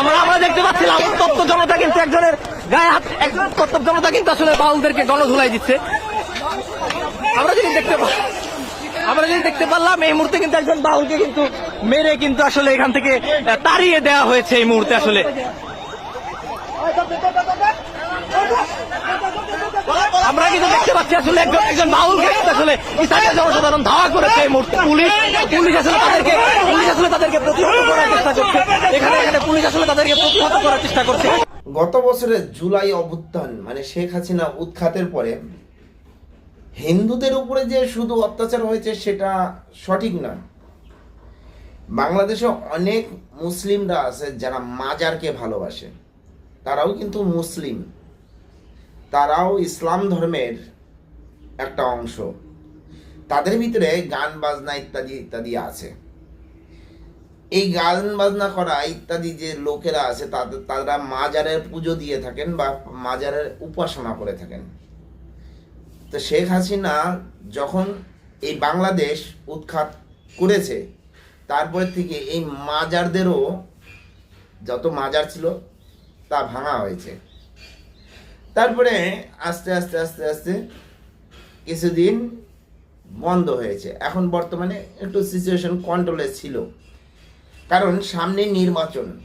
আমরা আমরা দেখতে পাচ্ছিলাম তত্ত্ব জনতা কিন্তু একজনের গায়ে হাত একজনের তত্ত্ব জনতা কিন্তু আসলে বাউলদেরকে গণধুলাই দিচ্ছে। আমরা যদি দেখতে আমরা যদি দেখতে পারলাম, এই মুহূর্তে কিন্তু একজন বাউলকে কিন্তু মেরে কিন্তু আসলে এখান থেকে তাড়িয়ে দেওয়া হয়েছে এই মুহূর্তে আসলে। আমরা কিন্তু দেখতে পাচ্ছি আসলে একজন একজন বাউলকে আসলে স্থানীয় জনসাধারণ ধাওয়া করেছে এই মুহূর্তে। পুলিশ পুলিশ আসলে তাদেরকে পুলিশ আসলে তাদেরকে প্রতিহত করার চেষ্টা করছে। এখানে এখানে পুলিশ আসলে তাদেরকে প্রতিহত করার চেষ্টা করছে। গত বছরের জুলাই অভ্যুত্থান মানে শেখ হাসিনা উৎখাতের পরে, হিন্দুদের উপরে যে শুধু অত্যাচার হয়েছে সেটা সঠিক না। বাংলাদেশে অনেক মুসলিমরা আছে যারা মাজারকে ভালোবাসে। তারাও কিন্তু মুসলিম। তারাও ইসলাম ধর্মের একটা অংশ। তাদের ভিতরে গান, বাজনা ইত্যাদি ইত্যাদি আছে। এই গান, বাজনা করা ইত্যাদি যে লোকেরা আছে তাদের তারা মাজারের পুজো দিয়ে থাকেন বা মাজারের উপাসনা করে থাকেন। তো শেখ হাসিনা যখন এই বাংলাদেশ উৎখাত করেছে, তারপর থেকে এই মাজারদেরও যত মাজার ছিল, তা ভাঙা হয়েছে। তারপরে আস্তে আস্তে আস্তে আস্তে কিছুদিন বন্ধ হয়েছে। এখন বর্তমানে একটু সিচুয়েশন কন্ট্রোলে ছিল। কারণ সামনে নির্বাচন।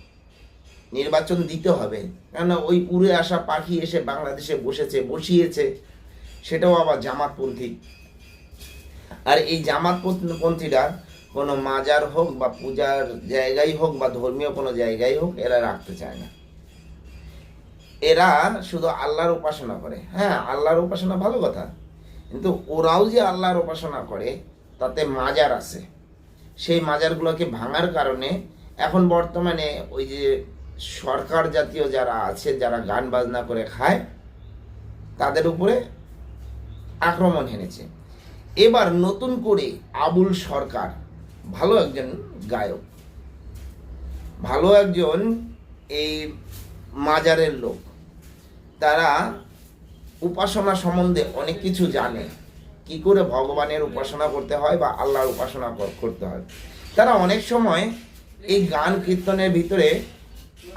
নির্বাচন দিতে হবে। কেন ওই উড়ে আসা পাখি এসে বাংলাদেশে বসেছে, বসিয়েছে। সেটাও আবার জামাতপন্থী। আর এই জামাতপন্থীরা কোনো মাজার হোক বা পূজার জায়গায় হোক বা ধর্মীয় কোনো জায়গায় হোক, এরা রাখতে চায় না। এরা শুধু আল্লাহর উপাসনা করে। হ্যাঁ আল্লাহর উপাসনা ভালো কথা। কিন্তু ওরাও যে আল্লাহর উপাসনা করে, তাতে মাজার আছে। সেই মাজারগুলোকে ভাঙার কারণে এখন বর্তমানে ওই যে সরকার জাতীয় যারা আছে, যারা গান বাজনা করে খায়, তাদের উপরে আক্রমণ হেনেছে এবার নতুন করে আবুল সরকার, ভালো একজন গায়ক, ভালো একজন এই মাজারের লোক তারা উপাসনা সম্বন্ধে অনেক কিছু জানে। কি করে ভগবানের উপাসনা করতে হয় বা আল্লাহর উপাসনা করতে হয়। তারা অনেক সময় এই গান কীর্তনের ভিতরে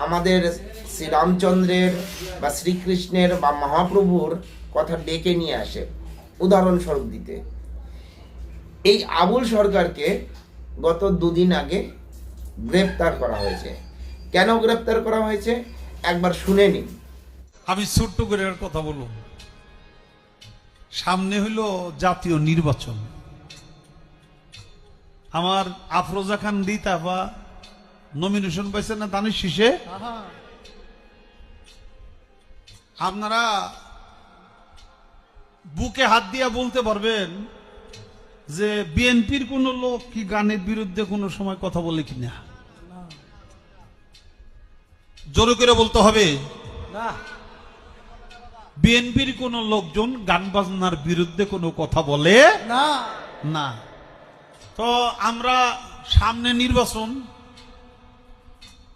আমাদের শ্রীরামচন্দ্রের বা শ্রীকৃষ্ণের বা মহাপ্রভুর কথা ডেকে নিয়ে আসে, উদাহরণস্বরূপ দিতে। এই আবুল সরকারকে গত দুদিন আগে গ্রেপ্তার করা হয়েছে। কেন গ্রেপ্তার করা হয়েছে? একবার শুনে নিন। আমি ছোট্ট করে কথা বলুন সামনে হইল জাতীয় নির্বাচন। আমার আফরোজা খান রিতাফা নমিনেশন পাইছে না দানের শীষে? আপনারা বুকে হাত দিয়া বলতে পারবেন যে বিএনপির কোন লোক কি গানের বিরুদ্ধে কোনো সময় কথা বলে কিনা? জোরে করে বলতে হবে। বিএনপির কোন লোকজন গান বাজনার বিরুদ্ধে কোনো কথা বলে? না। না। তো আমরা সামনে নির্বাচন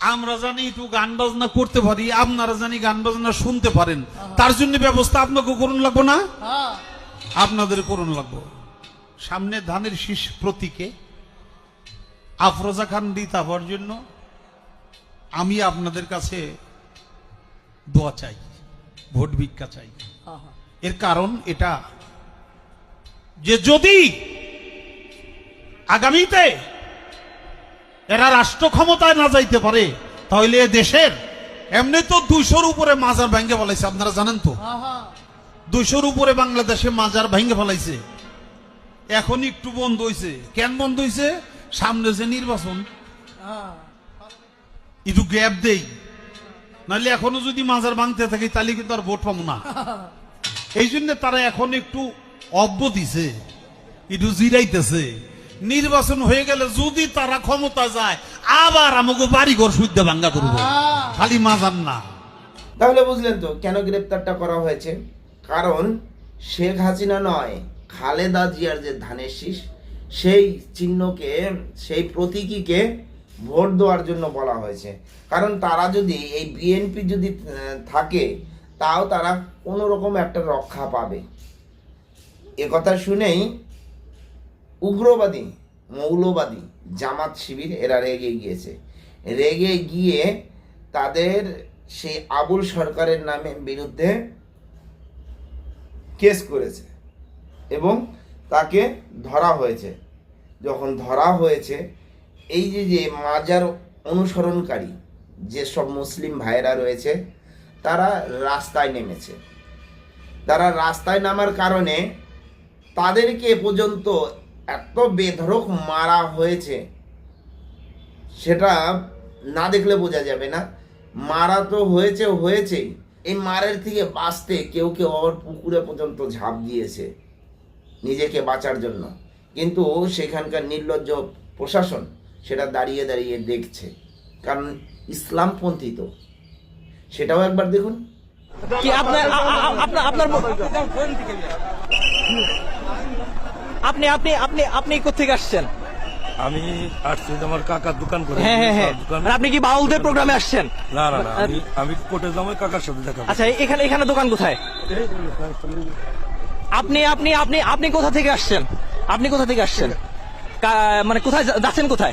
আমরা জানি একটু গান বাজনা করতে পারি আপনারা জানি গান বাজনা শুনতে পারেন। তার জন্য ব্যবস্থা আপনাকে করুন লাগবো না? হ্যাঁ। আপনাদের করুন লাগবো। সামনে ধানের শীষ প্রতীকে আফরোজা খান দিতা হওয়ার জন্য আমি আপনাদের কাছে দোয়া চাই। ভোট ভিক্ষা চাই। এর কারণ এটা। যে যদি আগামীতে এরা রাষ্ট্র ক্ষমতায় না যাইতে পারে তাহলে দেশের এমনি তো দুইশোর উপরে মাজার ভেঙে বলাইছে আপনারা জানেন তো? দুইশোর উপরে বাংলাদেশে মাজার ভেঙে ফেলাইছে। এখন একটু বন্ধ হইছে। কেন বন্ধ হয়েছে সামনে যে নির্বাচন। একটু গ্যাপ দেই। নাহলে এখনও যদি মাজার ভাঙতে থাকে তাহলে কিন্তু আর ভোট পাবো না। এই জন্য তারা এখন একটু অব্য দিছে একটু জিরাইতেছে। নির্বাচন হয়ে গেলে যদি তারা ক্ষমতা যায় আবার আমাকে বাড়ি ঘর শুদ্ধ ভাঙ্গা করব। খালি মাজার না। তাহলে বুঝলেন তো কেন গ্রেপ্তারটা করা হয়েছে? কারণ শেখ হাসিনা নয় খালেদা জিয়ার যে ধানের শীষ সেই চিহ্নকে সেই প্রতীকীকে ভোট দেওয়ার জন্য বলা হয়েছে। কারণ তারা যদি এই বিএনপি যদি থাকে, তাও তারা কোনো রকম একটা রক্ষা পাবে। কথা শুনেই উগ্রবাদী, মৌলবাদী জামাত শিবির এরা রেগে গিয়েছে। রেগে গিয়ে তাদের সেই আবুল সরকারের নামে বিরুদ্ধে কেস করেছে এবং তাকে ধরা হয়েছে। যখন ধরা হয়েছে এই যে যে মাজার অনুসরণকারী যেসব মুসলিম ভাইয়েরা রয়েছে, তারা রাস্তায় নেমেছে। তারা রাস্তায় নামার কারণে তাদেরকে পর্যন্ত এত বেধরক মারা হয়েছে, সেটা না দেখলে বোঝা যাবে না। মারা তো হয়েছে, হয়েছেই। এই মারের থেকে বাঁচতে কেউ কেউ আবার পুকুরে পর্যন্ত ঝাঁপ দিয়েছে নিজেকে বাঁচার জন্য। কিন্তু সেখানকার নির্লজ্জ প্রশাসন সেটা দাঁড়িয়ে দাঁড়িয়ে দেখছে। কারণ ইসলামপন্থী তো। সেটাও একবার দেখুন। কি আপনার আ- আ- আপনার আপনার আপনি আপনি আপনি আপনি কোথেকে আসছেন? আমি আসছি আমার কাকার দোকান করে। হ্যাঁ হ্যাঁ হ্যাঁ। আপনি কি বাউলদের প্রোগ্রামে আসছেন? না না না আমি আমি কোর্টে যাব কাকার সাথে দেখা আচ্ছা এখানে এখানে দোকান কোথায়? আপনি আপনি আপনি আপনি কোথা থেকে আসছেন? আপনি কোথা থেকে আসছেন? মানে কোথায় যাচ্ছেন কোথায়?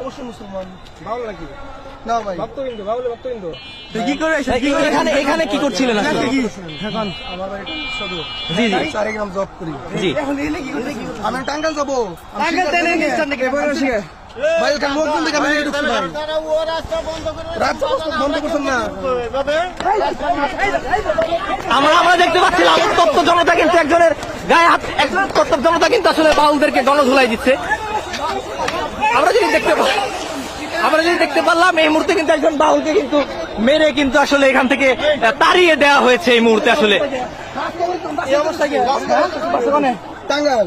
অবশ্যই মুসলমান। ভালো লাগে না ভাই। এখানে এখানে কি করছিলেন আসলে? আমার বাড়ি সদর জি জি। চারি গ্রাম জব করি। জি। আমি টাঙ্গাল যাব। টাঙ্গাল ভাই ওখানে লোকজন দেখে আমি ঢুকছি ভাই রাস্তা বন্ধ করছেন না? আমরা আমরা দেখতে পাচ্ছিলাম তত্ত্ব জনতা কিন্তু একজনের গায়ে হাত একজন উত্তপ্ত জনতা কিন্তু আসলে বাউলদেরকে গণধুলাই দিচ্ছে। আমরা যদি দেখতে আমরা যদি দেখতে পারলাম এই মুহূর্তে কিন্তু একজন বাউলকে কিন্তু মেরে কিন্তু আসলে এখান থেকে তাড়িয়ে দেওয়া হয়েছে এই মুহূর্তে আসলে। এই অবস্থা কি? টাঙ্গাল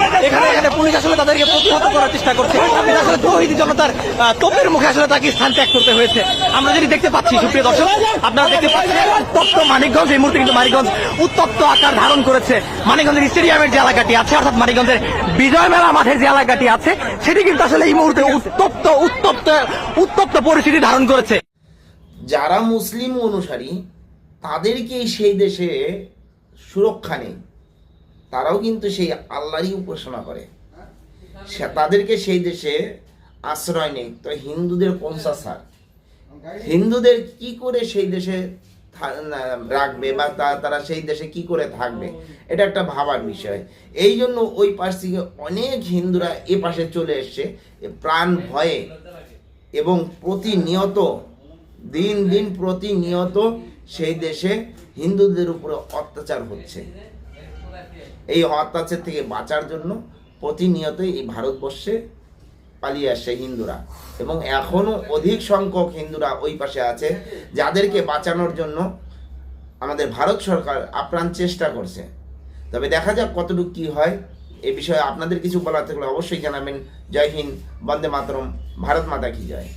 মানিকগঞ্জ উত্তপ্ত আকার ধারণ করেছে। মানিকগঞ্জের স্টেডিয়ামের যে এলাকাটি আছে, অর্থাৎ মানিকগঞ্জের বিজয় মেলা মাঠের যে এলাকাটি আছে, সেটি কিন্তু আসলে এই মুহূর্তে উত্তপ্ত উত্তপ্ত উত্তপ্ত পরিস্থিতি ধারণ করেছে। যারা মুসলিম অনুসারী তাদেরকে সেই দেশে সুরক্ষা নেই। তারাও কিন্তু সেই আল্লাহরই উপাসনা করে। সে তাদেরকে সেই দেশে আশ্রয় নেই। তো হিন্দুদের পঞ্চাশ হার হিন্দুদের কি করে সেই দেশে রাখবে বা তারা সেই দেশে কি করে থাকবে? এটা একটা ভাবার বিষয়। এই জন্য ওই পাশ থেকে অনেক হিন্দুরা এ পাশে চলে এসছে। প্রাণ ভয়ে এবং প্রতিনিয়ত, দিন দিন প্রতিনিয়ত সেই দেশে হিন্দুদের উপরে অত্যাচার হচ্ছে। এই অত্যাচার থেকে বাঁচার জন্য প্রতিনিয়তই এই ভারতবর্ষে পালিয়ে আসছে হিন্দুরা। এবং এখনও অধিক সংখ্যক হিন্দুরা ওই পাশে আছে, যাদেরকে বাঁচানোর জন্য আমাদের ভারত সরকার আপ্রাণ চেষ্টা করছে। তবে দেখা যাক কতটুকু কি হয়। এ বিষয়ে আপনাদের কিছু বলার থাকলে অবশ্যই জানাবেন। জয় হিন্দ, বন্দে মাতরম, ভারত মাতা কি জয়।